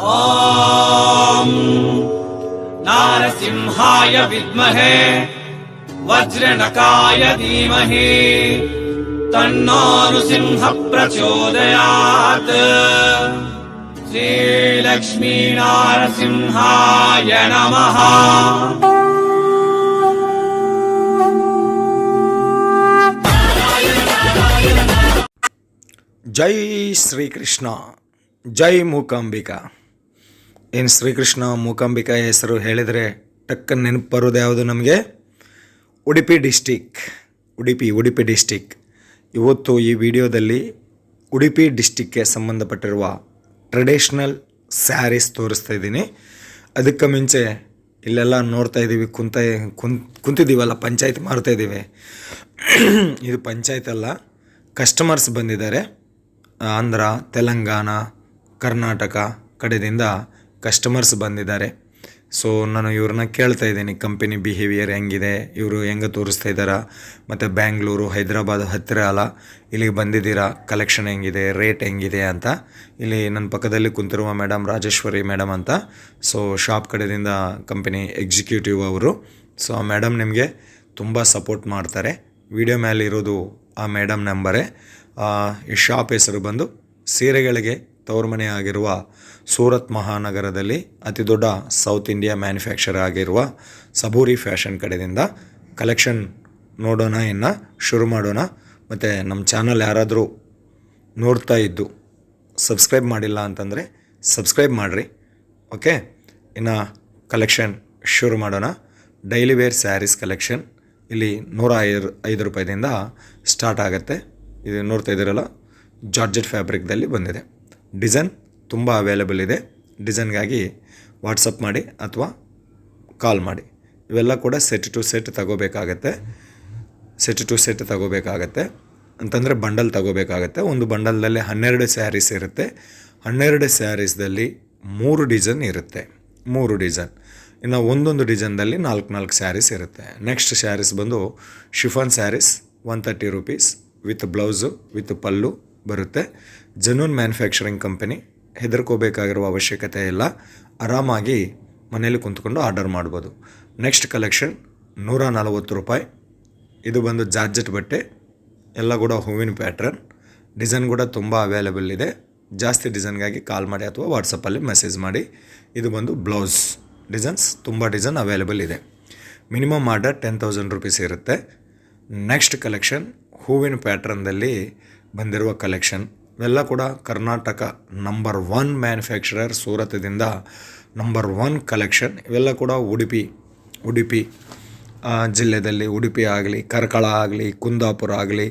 ॐ नारसिंहाय विद्महे वज्रनकाय धीमहि तन्नो नृसिंह प्रचोदयात् श्रीलक्ष्मीनारसिंहाय नमः జై శ్రీకృష్ణ జై మూకాంబిక ಏನು ಶ್ರೀಕೃಷ್ಣ ಮೂಕಾಂಬಿಕಾ ಹೆಸರು ಹೇಳಿದರೆ ಟಕ್ಕ ನೆನಪು ಬರೋದು ಯಾವುದು ನಮಗೆ? ಉಡುಪಿ ಡಿಸ್ಟಿಕ್. ಉಡುಪಿ ಉಡುಪಿ ಡಿಸ್ಟಿಕ್. ಇವತ್ತು ಈ ವಿಡಿಯೋದಲ್ಲಿ ಉಡುಪಿ ಡಿಸ್ಟಿಕ್ಗೆ ಸಂಬಂಧಪಟ್ಟಿರುವ ಟ್ರೆಡಿಷ್ನಲ್ ಸ್ಯಾರೀಸ್ ತೋರಿಸ್ತಾ ಇದ್ದೀನಿ. ಅದಕ್ಕೆ ಮುಂಚೆ ಇಲ್ಲೆಲ್ಲ ನೋಡ್ತಾ ಇದ್ದೀವಿ, ಕುಂತ ಕುಂತ್ ಕುಂತಿದ್ದೀವಲ್ಲ, ಪಂಚಾಯತ್ ಮಾಡ್ತಾ ಇದ್ದೀವಿ. ಇದು ಪಂಚಾಯತ್ ಅಲ್ಲ ಕಸ್ಟಮರ್ಸ್ ಬಂದಿದ್ದಾರೆ. ಆಂಧ್ರ, ತೆಲಂಗಾಣ, ಕರ್ನಾಟಕ ಕಡೆದಿಂದ ಕಸ್ಟಮರ್ಸ್ ಬಂದಿದ್ದಾರೆ. ಸೊ ನಾನು ಇವ್ರನ್ನ ಕೇಳ್ತಾ ಇದ್ದೀನಿ ಕಂಪನಿ ಬಿಹೇವಿಯರ್ ಹೆಂಗಿದೆ, ಇವರು ಹೆಂಗೆ ತೋರಿಸ್ತಾ ಇದ್ದಾರಾ, ಮತ್ತು ಬ್ಯಾಂಗ್ಳೂರು ಹೈದ್ರಾಬಾದ್ ಹತ್ತಿರ ಅಲ್ಲ, ಇಲ್ಲಿಗೆ ಬಂದಿದ್ದೀರಾ ಕಲೆಕ್ಷನ್ ಹೆಂಗಿದೆ ರೇಟ್ ಹೆಂಗಿದೆ ಅಂತ. ಇಲ್ಲಿ ನನ್ನ ಪಕ್ಕದಲ್ಲಿ ಕುಂತಿರುವ ಮೇಡಮ್ ರಾಜೇಶ್ವರಿ ಮೇಡಮ್ ಅಂತ. ಸೊ ಶಾಪ್ ಕಡೆಯಿಂದ ಕಂಪನಿ ಎಕ್ಸಿಕ್ಯೂಟಿವ್ ಅವರು. ಸೊ ಆ ಮೇಡಮ್ ನಿಮಗೆ ತುಂಬ ಸಪೋರ್ಟ್ ಮಾಡ್ತಾರೆ. ವಿಡಿಯೋ ಮೇಲೆ ಇರೋದು ಆ ಮೇಡಮ್ ನಂಬರೇ. ಈ ಶಾಪ್ ಹೆಸರು ಬಂದು ಸೀರೆಗಳಿಗೆ ತವರುಮನೆ ಆಗಿರುವ ಸೂರತ್ ಮಹಾನಗರದಲ್ಲಿ ಅತಿ ದೊಡ್ಡ ಸೌತ್ ಇಂಡಿಯಾ ಮ್ಯಾನುಫ್ಯಾಕ್ಚರ್ ಆಗಿರುವ ಸಬೂರಿ ಫ್ಯಾಷನ್ ಕಡೆಯಿಂದ ಕಲೆಕ್ಷನ್ ನೋಡೋಣ ಇನ್ನು ಶುರು ಮಾಡೋಣ. ಮತ್ತು ನಮ್ಮ ಚಾನಲ್ ಯಾರಾದರೂ ನೋಡ್ತಾ ಇದ್ದು ಸಬ್ಸ್ಕ್ರೈಬ್ ಮಾಡಿಲ್ಲ ಅಂತಂದರೆ ಸಬ್ಸ್ಕ್ರೈಬ್ ಮಾಡಿರಿ. ಓಕೆ? ಇನ್ನು ಕಲೆಕ್ಷನ್ ಶುರು ಮಾಡೋಣ. ಡೈಲಿ ವೇರ್ ಸ್ಯಾರೀಸ್ ಕಲೆಕ್ಷನ್ ಇಲ್ಲಿ ನೂರ ಐದು ಐದು ರೂಪಾಯಿದಿಂದ ಸ್ಟಾರ್ಟ್ ಆಗುತ್ತೆ. ಇದು ನೋಡ್ತಾ ಇದ್ದೀರಲ್ಲ, ಜಾರ್ಜೆಟ್ ಫ್ಯಾಬ್ರಿಕ್ದಲ್ಲಿ ಬಂದಿದೆ. ಡಿಸೈನ್ ತುಂಬ ಅವೈಲೇಬಲ್ ಇದೆ. ಡಿಸೈನ್ಗಾಗಿ ವಾಟ್ಸಪ್ ಮಾಡಿ ಅಥವಾ ಕಾಲ್ ಮಾಡಿ. ಇವೆಲ್ಲ ಕೂಡ ಸೆಟ್ ಟು ಸೆಟ್ ತಗೋಬೇಕಾಗತ್ತೆ. ಸೆಟ್ ಟು ಸೆಟ್ ತಗೋಬೇಕಾಗತ್ತೆ. ಅಂತಂದರೆ ಬಂಡಲ್ ತಗೋಬೇಕಾಗತ್ತೆ. ಒಂದು ಬಂಡಲ್ದಲ್ಲಿ ಹನ್ನೆರಡು ಸ್ಯಾರೀಸ್ ಇರುತ್ತೆ. ಹನ್ನೆರಡು ಸ್ಯಾರೀಸ್ದಲ್ಲಿ ಮೂರು ಡಿಸೈನ್ ಇರುತ್ತೆ. ಮೂರು ಡಿಸೈನ್ ಇನ್ನು ಒಂದೊಂದು ಡಿಸೈನ್ದಲ್ಲಿ ನಾಲ್ಕು ನಾಲ್ಕು ಸ್ಯಾರೀಸ್ ಇರುತ್ತೆ. ನೆಕ್ಸ್ಟ್ ಸ್ಯಾರೀಸ್ ಬಂದು chiffon sarees one thirty rupees with blouse with pallu ಬರುತ್ತೆ. ಜನೂನ್ ಮ್ಯಾನುಫ್ಯಾಕ್ಚರಿಂಗ್ ಕಂಪನಿ ಹೆದರ್ಕೋಬೇಕಾಗಿರುವ ಅವಶ್ಯಕತೆ ಇಲ್ಲ. ಆರಾಮಾಗಿ ಮನೇಲಿ ಕುಂತ್ಕೊಂಡು ಆರ್ಡರ್ ಮಾಡ್ಬೋದು. ನೆಕ್ಸ್ಟ್ ಕಲೆಕ್ಷನ್ ನೂರ ನಲವತ್ತು ರೂಪಾಯಿ. ಇದು ಬಂದು ಜಾರ್ಜೆಟ್ ಬಟ್ಟೆ. ಎಲ್ಲ ಕೂಡ ಹೂವಿನ ಪ್ಯಾಟ್ರನ್ ಡಿಸೈನ್ ಕೂಡ ತುಂಬ ಅವೈಲೇಬಲ್ ಇದೆ. ಜಾಸ್ತಿ ಡಿಸೈನ್ಗಾಗಿ ಕಾಲ್ ಮಾಡಿ ಅಥವಾ ವಾಟ್ಸಪ್ಪಲ್ಲಿ ಮೆಸೇಜ್ ಮಾಡಿ. ಇದು ಬಂದು ಬ್ಲೌಸ್ ಡಿಸೈನ್ಸ್ ತುಂಬ ಡಿಸೈನ್ ಅವೈಲೇಬಲ್ ಇದೆ. Minimum order ten thousand rupees ಇರುತ್ತೆ. ನೆಕ್ಸ್ಟ್ ಕಲೆಕ್ಷನ್ ಹೂವಿನ ಪ್ಯಾಟ್ರನ್ದಲ್ಲಿ ಬಂದಿರುವ ಕಲೆಕ್ಷನ್ ಇವೆಲ್ಲ ಕೂಡ ಕರ್ನಾಟಕ ನಂಬರ್ ಒನ್ ಮ್ಯಾನುಫ್ಯಾಕ್ಚರರ್ ಸೂರತ್ದಿಂದ ನಂಬರ್ ಒನ್ ಕಲೆಕ್ಷನ್ ಇವೆಲ್ಲ ಕೂಡ ಉಡುಪಿ ಉಡುಪಿ ಜಿಲ್ಲೆಯಲ್ಲಿ ಉಡುಪಿ ಆಗಲಿ, ಕರ್ಕಳ ಆಗಲಿ, ಕುಂದಾಪುರ ಆಗಲಿ,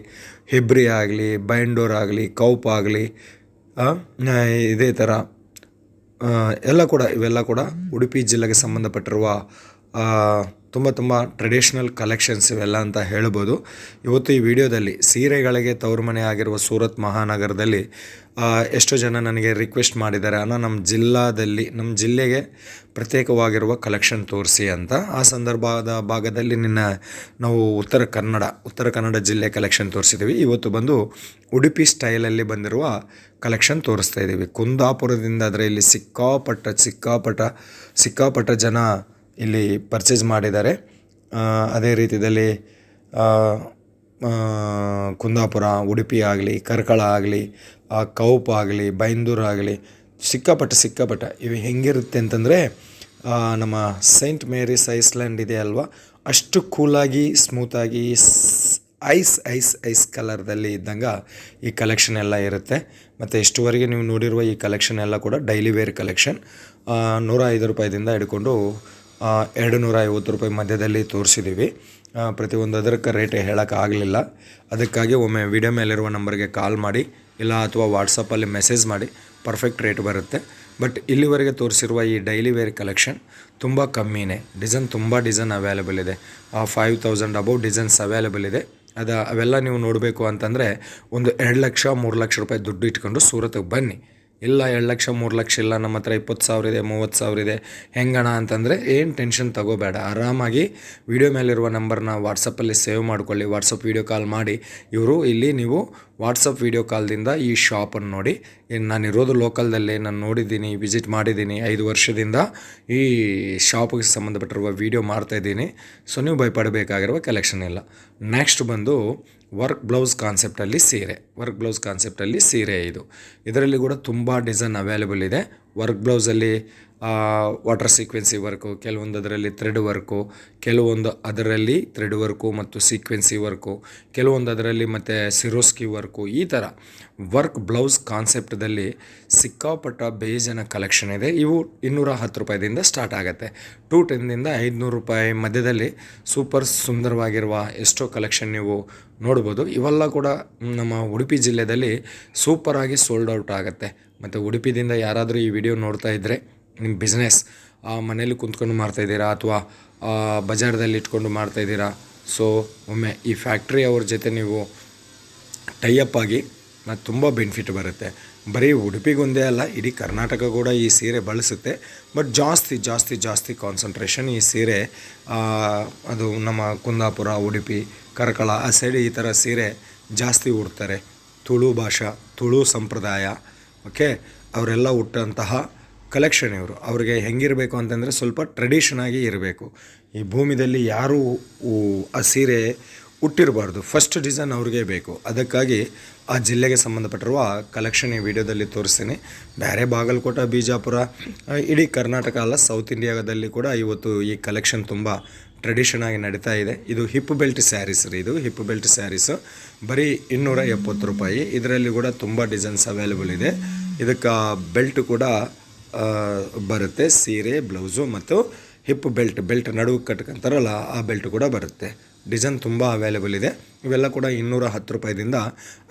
ಹೆಬ್ರಿ ಆಗಲಿ, ಬೈಂಡೂರ್ ಆಗಲಿ, ಕೌಪ್ ಆಗಲಿ ಇದೇ ಥರ ಎಲ್ಲ ಕೂಡ, ಇವೆಲ್ಲ ಕೂಡ ಉಡುಪಿ ಜಿಲ್ಲೆಗೆ ಸಂಬಂಧಪಟ್ಟಿರುವ ತುಂಬ ತುಂಬ ಟ್ರೆಡಿಷ್ನಲ್ ಕಲೆಕ್ಷನ್ಸ್ ಇವೆಲ್ಲ ಅಂತ ಹೇಳ್ಬೋದು. ಇವತ್ತು ಈ ವಿಡಿಯೋದಲ್ಲಿ ಸೀರೆಗಳಿಗೆ ತವರುಮನೆ ಆಗಿರುವ ಸೂರತ್ ಮಹಾನಗರದಲ್ಲಿ ಎಷ್ಟೋ ಜನ ನನಗೆ ರಿಕ್ವೆಸ್ಟ್ ಮಾಡಿದ್ದಾರೆ. ಅನ್ನೋ ನಮ್ಮ ಜಿಲ್ಲಾದಲ್ಲಿ ನಮ್ಮ ಜಿಲ್ಲೆಗೆ ಪ್ರತ್ಯೇಕವಾಗಿರುವ ಕಲೆಕ್ಷನ್ ತೋರಿಸಿ ಅಂತ. ಆ ಸಂದರ್ಭದ ಭಾಗದಲ್ಲಿ ನಿನ್ನ ನಾವು ಉತ್ತರ ಕನ್ನಡ ಉತ್ತರ ಕನ್ನಡ ಜಿಲ್ಲೆ ಕಲೆಕ್ಷನ್ ತೋರಿಸಿದ್ದೀವಿ ಇವತ್ತು ಬಂದು ಉಡುಪಿ ಸ್ಟೈಲಲ್ಲಿ ಬಂದಿರುವ ಕಲೆಕ್ಷನ್ ತೋರಿಸ್ತಾ ಇದ್ದೀವಿ ಕುಂದಾಪುರದಿಂದ ಆದರೆ ಇಲ್ಲಿ ಸಿಕ್ಕಾಪಟ್ಟ ಸಿಕ್ಕಾಪಟ್ಟ ಸಿಕ್ಕಾಪಟ್ಟ ಜನ ಇಲ್ಲಿ ಪರ್ಚೇಸ್ ಮಾಡಿದ್ದಾರೆ. ಅದೇ ರೀತಿಯಲ್ಲಿ ಕುಂದಾಪುರ, ಉಡುಪಿ ಆಗಲಿ, ಕರ್ಕಳ ಆಗಲಿ ಕೌಪ್ ಆಗಲಿ, ಬೈಂದೂರು ಆಗಲಿ, ಸಿಕ್ಕಾಪಟ್ಟೆ ಸಿಕ್ಕಾಪಟ್ಟೆ ಇವು ಹೆಂಗಿರುತ್ತೆ ಅಂತಂದರೆ ನಮ್ಮ ಸೈಂಟ್ ಮೇರಿಸ್ ಐಸ್ಲ್ಯಾಂಡ್ ಇದೆ ಅಲ್ವಾ? ಅಷ್ಟು ಕೂಲಾಗಿ ಸ್ಮೂತಾಗಿ ಐಸ್ ಐಸ್ ಐಸ್ ಕಲರ್ದಲ್ಲಿ ಇದ್ದಂಗೆ ಈ ಕಲೆಕ್ಷನ್ ಎಲ್ಲ ಇರುತ್ತೆ. ಮತ್ತು ಇಷ್ಟುವರೆಗೆ ನೀವು ನೋಡಿರುವ ಈ ಕಲೆಕ್ಷನ್ ಎಲ್ಲ ಕೂಡ ಡೈಲಿ ವೇರ್ ಕಲೆಕ್ಷನ್ ನೂರ ಐದು ರೂಪಾಯಿದಿಂದ ಹಿಡ್ಕೊಂಡು ಎರಡು ನೂರ ಐವತ್ತು ರೂಪಾಯಿ ಮಧ್ಯದಲ್ಲಿ ತೋರಿಸಿದ್ದೀವಿ. ಪ್ರತಿಯೊಂದು ಅದಕ್ಕೆ ರೇಟ್ ಹೇಳೋಕ್ಕಾಗಲಿಲ್ಲ ಅದಕ್ಕಾಗಿ ಒಮ್ಮೆ ವಿಡಿಯೋ ಮೇಲಿರುವ ನಂಬರ್ಗೆ ಕಾಲ್ ಮಾಡಿ, ಇಲ್ಲ ಅಥವಾ ವಾಟ್ಸಪ್ಪಲ್ಲಿ ಮೆಸೇಜ್ ಮಾಡಿ ಪರ್ಫೆಕ್ಟ್ ರೇಟ್ ಬರುತ್ತೆ. ಬಟ್ ಇಲ್ಲಿವರೆಗೆ ತೋರಿಸಿರುವ ಈ ಡೈಲಿ ವೇರ್ ಕಲೆಕ್ಷನ್ ತುಂಬ ಕಮ್ಮಿನೇ. ಡಿಸೈನ್ ತುಂಬ ಡಿಸೈನ್ ಅವೈಲೇಬಲ್ ಇದೆ. Five thousand above designs available ಇದೆ. ಅದು, ಅವೆಲ್ಲ ನೀವು ನೋಡಬೇಕು ಅಂತಂದರೆ ಒಂದು ಎರಡು ಲಕ್ಷ, ಮೂರು ಲಕ್ಷ ರೂಪಾಯಿ ದುಡ್ಡು ಇಟ್ಕೊಂಡು ಸೂರತ್ಗೆ ಬನ್ನಿ. ಇಲ್ಲ ಎರಡು ಲಕ್ಷ, ಮೂರು ಲಕ್ಷ ಇಲ್ಲ, ನಮ್ಮ ಹತ್ರ ಇಪ್ಪತ್ತು ಸಾವಿರ ಇದೆ, ಮೂವತ್ತು ಸಾವಿರ ಇದೆ, ಹೆಂಗಣ ಅಂತಂದರೆ ಏನು ಟೆನ್ಷನ್ ತಗೋಬೇಡ. ಆರಾಮಾಗಿ ವಿಡಿಯೋ ಮೇಲಿರುವ ನಂಬರ್ನ ವಾಟ್ಸಪ್ಪಲ್ಲಿ ಸೇವ್ ಮಾಡ್ಕೊಳ್ಳಿ. ವಾಟ್ಸಪ್ ವಿಡಿಯೋ ಕಾಲ್ ಮಾಡಿ ಇವರು ಇಲ್ಲಿ ನೀವು ವಾಟ್ಸಪ್ ವೀಡಿಯೋ ಕಾಲ್ದಿಂದ ಈ ಶಾಪನ್ನು ನೋಡಿ. ನಾನು ನಾನಿರೋದು ಲೋಕಲ್ದಲ್ಲೇ, ನಾನು ನೋಡಿದ್ದೀನಿ, ವಿಸಿಟ್ ಮಾಡಿದ್ದೀನಿ ಐದು ವರ್ಷದಿಂದ. ಈ ಶಾಪಿಗೆ ಸಂಬಂಧಪಟ್ಟಿರುವ ವೀಡಿಯೋ ಮಾಡ್ತಾಯಿದ್ದೀನಿ ಸೊ, ನೀವು ಭಯಪಡಬೇಕಾಗಿರುವ ಕಲೆಕ್ಷನ್ ಇಲ್ಲ. ನೆಕ್ಸ್ಟ್ ಬಂದು ವರ್ಕ್ ಬ್ಲೌಸ್ ಕಾನ್ಸೆಪ್ಟಲ್ಲಿ ಸೀರೆ. ವರ್ಕ್ ಬ್ಲೌಸ್ ಕಾನ್ಸೆಪ್ಟಲ್ಲಿ ಸೀರೆ ಇದು. ಇದರಲ್ಲಿ ಕೂಡ ತುಂಬ ಡಿಸೈನ್ ಅವೈಲೇಬಲ್ ಇದೆ. ವರ್ಕ್ ಬ್ಲೌಸಲ್ಲಿ ವಾಟರ್ ಸೀಕ್ವೆನ್ಸಿ ವರ್ಕು ಕೆಲವೊಂದು ಅದರಲ್ಲಿ ಥ್ರೆಡ್ ವರ್ಕು, ಕೆಲವೊಂದು ಅದರಲ್ಲಿ ಥ್ರೆಡ್ ವರ್ಕು ಮತ್ತು ಸೀಕ್ವೆನ್ಸಿ ವರ್ಕು ಕೆಲವೊಂದು ಅದರಲ್ಲಿ ಮತ್ತು ಸಿರೋಸ್ಕಿ ವರ್ಕು, ಈ ಥರ ವರ್ಕ್ ಬ್ಲೌಸ್ ಕಾನ್ಸೆಪ್ಟದಲ್ಲಿ ಸಿಕ್ಕಾಪಟ್ಟ ಬೇಜನ ಕಲೆಕ್ಷನ್ ಇದೆ. ಇವು ಇನ್ನೂರ ಹತ್ತು ರೂಪಾಯಿದಿಂದ ಸ್ಟಾರ್ಟ್ ಆಗುತ್ತೆ. ಟು ಟೆನ್ನಿಂದ ಐದುನೂರು ರೂಪಾಯಿ ಮಧ್ಯದಲ್ಲಿ ಸೂಪರ್ ಸುಂದರವಾಗಿರುವ ಎಷ್ಟೋ ಕಲೆಕ್ಷನ್ ನೀವು ನೋಡ್ಬೋದು. ಇವೆಲ್ಲ ಕೂಡ ನಮ್ಮ ಉಡುಪಿ ಜಿಲ್ಲೆಯಲ್ಲಿ ಸೂಪರಾಗಿ ಸೋಲ್ಡ್ ಔಟ್ ಆಗುತ್ತೆ. ಮತ್ತು ಉಡುಪಿದಿಂದ ಯಾರಾದರೂ ಈ ವಿಡಿಯೋ ನೋಡ್ತಾ ಇದ್ದರೆ ನಿಮ್ಮ ಬಿಸ್ನೆಸ್ ಮನೇಲಿ ಕುಂತ್ಕೊಂಡು ಮಾಡ್ತಾಯಿದ್ದೀರಾ ಅಥವಾ ಬಜಾರ್ದಲ್ಲಿ ಇಟ್ಕೊಂಡು ಮಾಡ್ತಾಯಿದ್ದೀರಾ ಸೊ ಒಮ್ಮೆ ಈ ಫ್ಯಾಕ್ಟ್ರಿ ಅವ್ರ ಜೊತೆ ನೀವು ಟೈಅಪ್ ಆಗಿ ಮತ್ತು ತುಂಬ ಬೆನಿಫಿಟ್ ಬರುತ್ತೆ. ಬರೀ ಉಡುಪಿಗೊಂದೇ ಅಲ್ಲ, ಇಡೀ ಕರ್ನಾಟಕ ಕೂಡ ಈ ಸೀರೆ ಬಳಸುತ್ತೆ. ಬಟ್ ಜಾಸ್ತಿ ಜಾಸ್ತಿ ಜಾಸ್ತಿ ಕಾನ್ಸಂಟ್ರೇಷನ್ ಈ ಸೀರೆ ಅದು ನಮ್ಮ ಕುಂದಾಪುರ, ಉಡುಪಿ, ಕರಕಳ, ಆ ಸೈಡ್ ಈ ಥರ ಸೀರೆ ಜಾಸ್ತಿ ಉಡ್ತಾರೆ. ತುಳು ಭಾಷಾ, ತುಳು ಸಂಪ್ರದಾಯ ಓಕೆ ಅವರೆಲ್ಲ ಹುಟ್ಟಂತಹ ಕಲೆಕ್ಷನ್ ಇವರು. ಅವ್ರಿಗೆ ಹೆಂಗಿರಬೇಕು ಅಂತಂದರೆ ಸ್ವಲ್ಪ ಟ್ರೆಡಿಷನ್ ಆಗಿ ಇರಬೇಕು. ಈ ಭೂಮಿದಲ್ಲಿ ಯಾರೂ ಆ ಸೀರೆ ಹುಟ್ಟಿರಬಾರ್ದು ಫಸ್ಟ್ ಡಿಸೈನ್ ಅವ್ರಿಗೆ ಬೇಕು. ಅದಕ್ಕಾಗಿ ಆ ಜಿಲ್ಲೆಗೆ ಸಂಬಂಧಪಟ್ಟಿರುವ ಕಲೆಕ್ಷನ್ ಈ ವಿಡಿಯೋದಲ್ಲಿ ತೋರಿಸ್ತೀನಿ. ಬೇರೆ ಬಾಗಲಕೋಟ, ಬಿಜಾಪುರ ಇಡೀ ಕರ್ನಾಟಕ ಅಲ್ಲ ಸೌತ್ ಇಂಡಿಯಾದಲ್ಲಿ ಕೂಡ ಇವತ್ತು ಈ ಕಲೆಕ್ಷನ್ ತುಂಬ ಟ್ರೆಡಿಷನ್ ಆಗಿ ನಡೀತಾ ಇದೆ. ಇದು ಹಿಪ್ ಬೆಲ್ಟ್ ಸ್ಯಾರೀಸ್ ರೀ ಇದು ಹಿಪ್ ಬೆಲ್ಟ್ ಸ್ಯಾರೀಸು ಬರೀ ಇನ್ನೂರ ರೂಪಾಯಿ. ಇದರಲ್ಲಿ ಕೂಡ ತುಂಬ ಡಿಸೈನ್ಸ್ ಅವೈಲೇಬಲ್ ಇದೆ. ಇದಕ್ಕೆ ಬೆಲ್ಟ್ ಕೂಡ ಬರುತ್ತೆ. ಸೀರೆ, ಬ್ಲೌಸು ಮತ್ತು ಹಿಪ್ ಬೆಲ್ಟ್. ಬೆಲ್ಟ್ ನಡುವೆ ಕಟ್ಕೊಂತಾರಲ್ಲ, ಆ ಬೆಲ್ಟ್ ಕೂಡ ಬರುತ್ತೆ. ಡಿಸೈನ್ ತುಂಬ ಅವೈಲೇಬಲ್ ಇದೆ. ಇವೆಲ್ಲ ಕೂಡ ಇನ್ನೂರ ಹತ್ತು ರೂಪಾಯಿದಿಂದ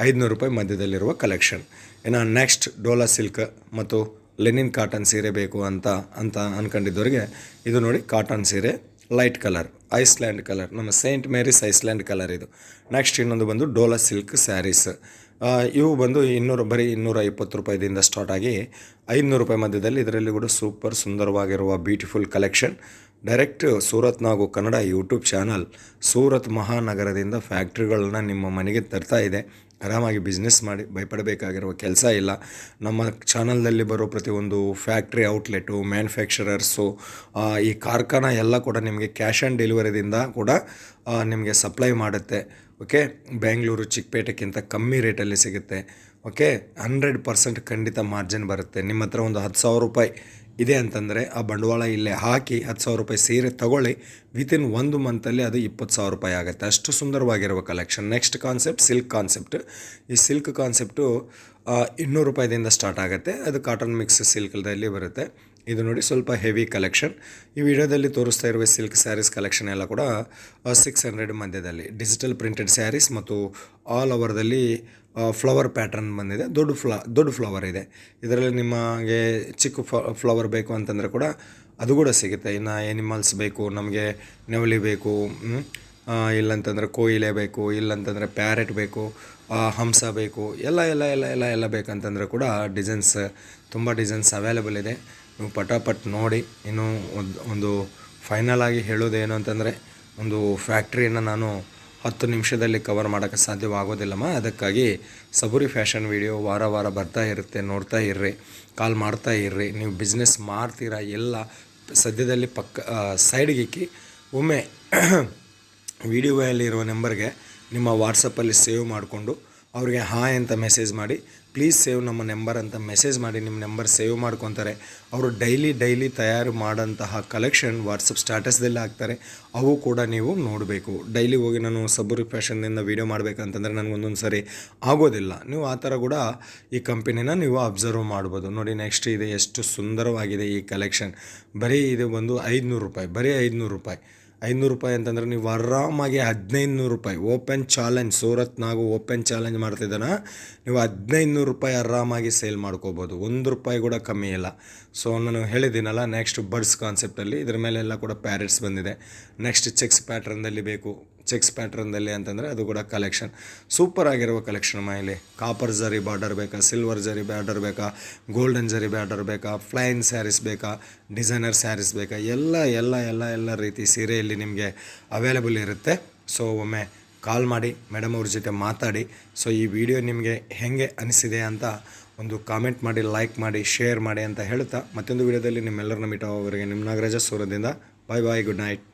ಐದುನೂರು ರೂಪಾಯಿ ಮಧ್ಯದಲ್ಲಿರುವ ಕಲೆಕ್ಷನ್ ಇನ್ನು ನೆಕ್ಸ್ಟ್ ಡೋಲಾ ಸಿಲ್ಕ್ ಮತ್ತು ಲೆನಿನ್ ಕಾಟನ್ ಸೀರೆ ಬೇಕು ಅಂತ ಅಂತ ಅಂದ್ಕೊಂಡಿದ್ದವ್ರಿಗೆ ಇದು ನೋಡಿ ಕಾಟನ್ ಸೀರೆ, ಲೈಟ್ ಕಲರ್, ಐಸ್ಲ್ಯಾಂಡ್ ಕಲರ್. ನಮ್ಮ ಸೇಂಟ್ ಮೇರಿಸ್ ಐಸ್ಲ್ಯಾಂಡ್ ಕಲರ್ ಇದು. ನೆಕ್ಸ್ಟ್ ಇನ್ನೊಂದು ಬಂದು ಡೋಲಾ ಸಿಲ್ಕ್ ಸ್ಯಾರೀಸ್. ಇವು ಬಂದು ಇನ್ನೂರು, ಬರೀ ಇನ್ನೂರ ಇಪ್ಪತ್ತು ರೂಪಾಯಿದಿಂದ ಸ್ಟಾರ್ಟ್ ಆಗಿ ಐದುನೂರು ರೂಪಾಯಿ ಮಧ್ಯದಲ್ಲಿ ಇದರಲ್ಲಿ ಕೂಡ ಸೂಪರ್ ಸುಂದರವಾಗಿರುವ beautiful collection direct Surat Kannada YouTube channel Surat ಮಹಾನಗರದಿಂದ ಫ್ಯಾಕ್ಟ್ರಿಗಳನ್ನ ನಿಮ್ಮ ಮನೆಗೆ ತರ್ತಾ ಇದೆ. ಆರಾಮಾಗಿ ಬಿಸ್ನೆಸ್ ಮಾಡಿ, ಭಯಪಡಬೇಕಾಗಿರುವ ಕೆಲಸ ಇಲ್ಲ. ನಮ್ಮ ಚಾನಲ್ನಲ್ಲಿ ಬರೋ ಪ್ರತಿಯೊಂದು ಫ್ಯಾಕ್ಟ್ರಿ ಔಟ್ಲೆಟು ಮ್ಯಾನುಫ್ಯಾಕ್ಚರರ್ಸು ಈ ಕಾರ್ಖಾನ ಎಲ್ಲ ಕೂಡ ನಿಮಗೆ ಕ್ಯಾಶ್ ಆನ್ ಡೆಲಿವರಿದಿಂದ ಕೂಡ ನಿಮಗೆ ಸಪ್ಲೈ ಮಾಡುತ್ತೆ. ಓಕೆ? ಬೆಂಗಳೂರು ಚಿಕ್ಕಪೇಟೆಗಿಂತ ಕಮ್ಮಿ ರೇಟಲ್ಲಿ ಸಿಗುತ್ತೆ. ಓಕೆ? ಹಂಡ್ರೆಡ್ ಪರ್ಸೆಂಟ್ ಖಂಡಿತ ಮಾರ್ಜಿನ್ ಬರುತ್ತೆ. ನಿಮ್ಮ ಹತ್ರ ಒಂದು ಹತ್ತು ಸಾವಿರ ರೂಪಾಯಿ ಇದೆ ಅಂತಂದರೆ ಆ ಬಂಡವಾಳ ಇಲ್ಲೇ ಹಾಕಿ ಹತ್ತು ಸಾವಿರ ರೂಪಾಯಿ ಸೀರೆ ತಗೊಳ್ಳಿ. ವಿತಿನ್ ಒಂದು ಮಂತಲ್ಲಿ ಅದು ಇಪ್ಪತ್ತು ಸಾವಿರ ರೂಪಾಯಿ ಆಗುತ್ತೆ. ಅಷ್ಟು ಸುಂದರವಾಗಿರುವ collection next concept silk concept ಈ ಸಿಲ್ಕ್ ಕಾನ್ಸೆಪ್ಟು ಇನ್ನೂರು ರೂಪಾಯಿದಿಂದ ಸ್ಟಾರ್ಟ್ ಆಗುತ್ತೆ. ಅದು ಕಾಟನ್ ಮಿಕ್ಸ್ ಸಿಲ್ಕ್ದಲ್ಲಿ ಬರುತ್ತೆ. ಇದು ನೋಡಿ ಸ್ವಲ್ಪ ಹೆವಿ ಕಲೆಕ್ಷನ್ ಈ ವಿಡಿಯೋದಲ್ಲಿ ತೋರಿಸ್ತಾ ಇರುವ ಸಿಲ್ಕ್ ಸ್ಯಾರೀಸ್ ಕಲೆಕ್ಷನ್ ಎಲ್ಲ ಕೂಡ ಸಿಕ್ಸ್ ಹಂಡ್ರೆಡ್ ಮಧ್ಯದಲ್ಲಿ ಡಿಜಿಟಲ್ ಪ್ರಿಂಟೆಡ್ ಸ್ಯಾರೀಸ್ ಮತ್ತು ಆಲ್ ಓವರ್ದಲ್ಲಿ ಫ್ಲವರ್ ಪ್ಯಾಟರ್ನ್ ಬಂದಿದೆ. ದೊಡ್ಡ ಫ್ಲಾ ದೊಡ್ಡ ಫ್ಲವರ್ ಇದೆ. ಇದರಲ್ಲಿ ನಿಮಗೆ ಚಿಕ್ಕ ಫ್ಲವರ್ ಬೇಕು ಅಂತಂದರೆ ಕೂಡ ಅದು ಕೂಡ ಸಿಗುತ್ತೆ. ಇನ್ನು ಎನಿಮಲ್ಸ್ ಬೇಕು, ನಮಗೆ ನೆವಲಿ ಬೇಕು ಇಲ್ಲಂತಂದರೆ ಕೋಯಿಲೆ ಬೇಕು, ಇಲ್ಲಂತಂದರೆ ಪ್ಯಾರೆಟ್ ಬೇಕು ಹಂಸ ಬೇಕು, ಎಲ್ಲ ಎಲ್ಲ ಎಲ್ಲ ಎಲ್ಲ ಎಲ್ಲ ಬೇಕಂತಂದರೆ ಕೂಡ ಡಿಸೈನ್ಸ್ ತುಂಬ ಡಿಸೈನ್ಸ್ ಅವೈಲೇಬಲ್ ಇದೆ. ನೀವು ಪಟಾಪಟ್ ನೋಡಿ ಇನ್ನು ಒಂದು ಒಂದು ಫೈನಲ್ ಆಗಿ ಹೇಳೋದೇನು ಅಂತಂದರೆ ಒಂದು ಫ್ಯಾಕ್ಟ್ರಿಯನ್ನು ನಾನು ಹತ್ತು ನಿಮಿಷದಲ್ಲಿ ಕವರ್ ಮಾಡೋಕ್ಕೆ ಸಾಧ್ಯವಾಗೋದಿಲ್ಲಮ್ಮ. ಅದಕ್ಕಾಗಿ ಸಬುರಿ ಫ್ಯಾಷನ್ ವಿಡಿಯೋ ವಾರ ವಾರ ಬರ್ತಾ ಇರುತ್ತೆ, ನೋಡ್ತಾ ಇರ್ರಿ ಕಾಲ್ ಮಾಡ್ತಾ ಇರ್ರಿ. ನೀವು ಬಿಸ್ನೆಸ್ ಮಾಡ್ತೀರಾ ಎಲ್ಲ ಸದ್ಯದಲ್ಲಿ ಪಕ್ಕ ಸೈಡ್ಗೆ ಇಕ್ಕಿ. ಒಮ್ಮೆ ವಿಡಿಯೋಯಲ್ಲಿರುವ ನಂಬರ್ಗೆ ನಿಮ್ಮ ವಾಟ್ಸಪ್ಪಲ್ಲಿ ಸೇವ್ ಮಾಡಿಕೊಂಡು ಅವ್ರಿಗೆ ಹಾಯ್ ಅಂತ ಮೆಸೇಜ್ ಮಾಡಿ, ಪ್ಲೀಸ್ ಸೇವ್ ನಮ್ಮ ನಂಬರ್ ಅಂತ ಮೆಸೇಜ್ ಮಾಡಿ ನಿಮ್ಮ ನಂಬರ್ ಸೇವ್ ಮಾಡ್ಕೊತಾರೆ. ಅವರು ಡೈಲಿ ಡೈಲಿ ತಯಾರು ಮಾಡೋಂತಹ ಕಲೆಕ್ಷನ್ ವಾಟ್ಸಪ್ ಸ್ಟಾಟಸ್ದಲ್ಲಿ ಹಾಕ್ತಾರೆ. ಅವು ಕೂಡ ನೀವು ನೋಡಬೇಕು. ಡೈಲಿ ಹೋಗಿ ನಾನು ಸಬ್ಬೂರಿ ಫ್ಯಾಷನ್ನಿಂದ ವೀಡಿಯೋ ಮಾಡಬೇಕಂತಂದರೆ ನನಗೊಂದೊಂದು ಸರಿ ಆಗೋದಿಲ್ಲ. ನೀವು ಆ ಥರ ಕೂಡ ಈ ಕಂಪನಿನ ನೀವು ಅಬ್ಸರ್ವ್ ಮಾಡ್ಬೋದು. ನೋಡಿ ನೆಕ್ಸ್ಟ್ ಇದೆ ಎಷ್ಟು ಸುಂದರವಾಗಿದೆ ಈ ಕಲೆಕ್ಷನ್. ಬರೀ ಇದು ಬಂದು ಐದುನೂರು ರೂಪಾಯಿ, ಬರೀ ಐದುನೂರು ರೂಪಾಯಿ. ಐನೂರು ರೂಪಾಯಿ ಅಂತಂದ್ರೆ ನೀವು ಆರಾಮಾಗಿ ಹದಿನೈದು ನೂರು ರೂಪಾಯಿ, open challenge, Surat Nagu open challenge ಮಾಡ್ತಿದ್ದಾನ? ನೀವು ಹದಿನೈದು ನೂರು ರೂಪಾಯಿ ಆರಾಮಾಗಿ ಸೇಲ್ ಮಾಡ್ಕೋಬೋದು. ಒಂದು ರೂಪಾಯಿ ಕೂಡ ಕಮ್ಮಿ ಇಲ್ಲ. ಸೊ ನಾನು ಹೇಳಿದ್ದೀನಲ್ಲ ನೆಕ್ಸ್ಟ್ ಬರ್ಡ್ಸ್ ಕಾನ್ಸೆಪ್ಟಲ್ಲಿ ಇದ್ರ ಮೇಲೆ ಎಲ್ಲ ಕೂಡ ಪ್ಯಾರೆಟ್ಸ್ ಬಂದಿದೆ. ನೆಕ್ಸ್ಟ್ ಚೆಕ್ಸ್ ಪ್ಯಾಟ್ರನ್ನಲ್ಲಿ ಬೇಕು. ಚೆಕ್ಸ್ ಪ್ಯಾಟ್ರನ್ದಲ್ಲಿ ಅಂತಂದರೆ ಅದು ಕೂಡ ಕಲೆಕ್ಷನ್ ಸೂಪರ್ ಆಗಿರುವ ಕಲೆಕ್ಷನ್ ಇಲ್ಲಿ. ಕಾಪರ್ ಜರಿ ಬಾರ್ಡರ್ ಬೇಕಾ ಸಿಲ್ವರ್ ಜರಿ ಬಾರ್ಡರ್ ಬೇಕಾ ಗೋಲ್ಡನ್ ಜರಿ ಬಾರ್ಡರ್ ಬೇಕಾ ಫ್ಲೈನ್ ಸ್ಯಾರೀಸ್ ಬೇಕಾ ಡಿಸೈನರ್ ಸ್ಯಾರೀಸ್ ಬೇಕಾ, ಎಲ್ಲ ಎಲ್ಲ ಎಲ್ಲ ಎಲ್ಲ ರೀತಿ ಸೀರೆಯಲ್ಲಿ ನಿಮಗೆ ಅವೈಲೇಬಲ್ ಇರುತ್ತೆ. ಸೊ ಒಮ್ಮೆ ಕಾಲ್ ಮಾಡಿ ಮೇಡಮ್ ಅವ್ರ ಜೊತೆ ಮಾತಾಡಿ. ಸೊ ಈ ವಿಡಿಯೋ ನಿಮಗೆ ಹೇಗೆ ಅನಿಸಿದೆ ಅಂತ ಒಂದು ಕಾಮೆಂಟ್ ಮಾಡಿ ಲೈಕ್ ಮಾಡಿ ಶೇರ್ ಮಾಡಿ ಅಂತ ಹೇಳ್ತಾ ಮತ್ತೊಂದು ವಿಡಿಯೋದಲ್ಲಿ ನಿಮ್ಮೆಲ್ಲರನ್ನ ಮೀಟ್ ಆಗೋವರೆಗೆ ನಿಮ್ಮ ನಾಗರಾಜ ಸೂರದಿಂದ ಬಾಯ್ ಬಾಯ್ ಗುಡ್ ನೈಟ್